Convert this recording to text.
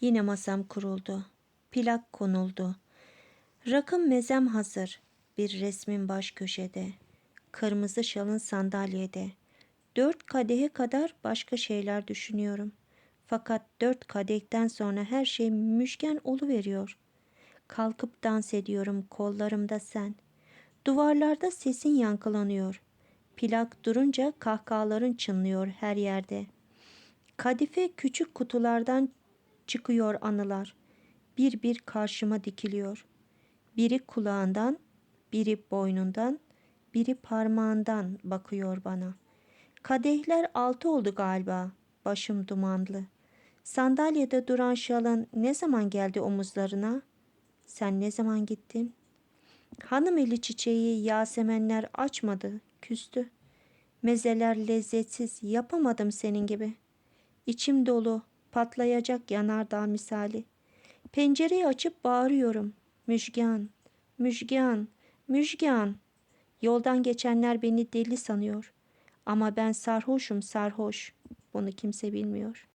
Yine masam kuruldu. Plak konuldu. Rakım mezem hazır. Bir resmin baş köşede. Kırmızı şalın sandalyede. Dört kadehe kadar başka şeyler düşünüyorum. Fakat dört kadehten sonra her şey müşken veriyor. Kalkıp dans ediyorum kollarımda sen. Duvarlarda sesin yankılanıyor. Plak durunca kahkahaların çınlıyor her yerde. Kadife küçük kutulardan çıkıyor anılar. Bir bir karşıma dikiliyor. Biri kulağından, biri boynundan, biri parmağından bakıyor bana. Kadehler altı oldu galiba. Başım dumanlı. Sandalyede duran şalın ne zaman geldi omuzlarına? Sen ne zaman gittin? Hanım eli çiçeği Yasemenler açmadı, küstü. Mezeler lezzetsiz, yapamadım senin gibi. İçim dolu, patlayacak yanardağ misali. Pencereyi açıp bağırıyorum. Müjgan, Müjgan, Müjgan. Yoldan geçenler beni deli sanıyor. Ama ben sarhoşum sarhoş. Bunu kimse bilmiyor.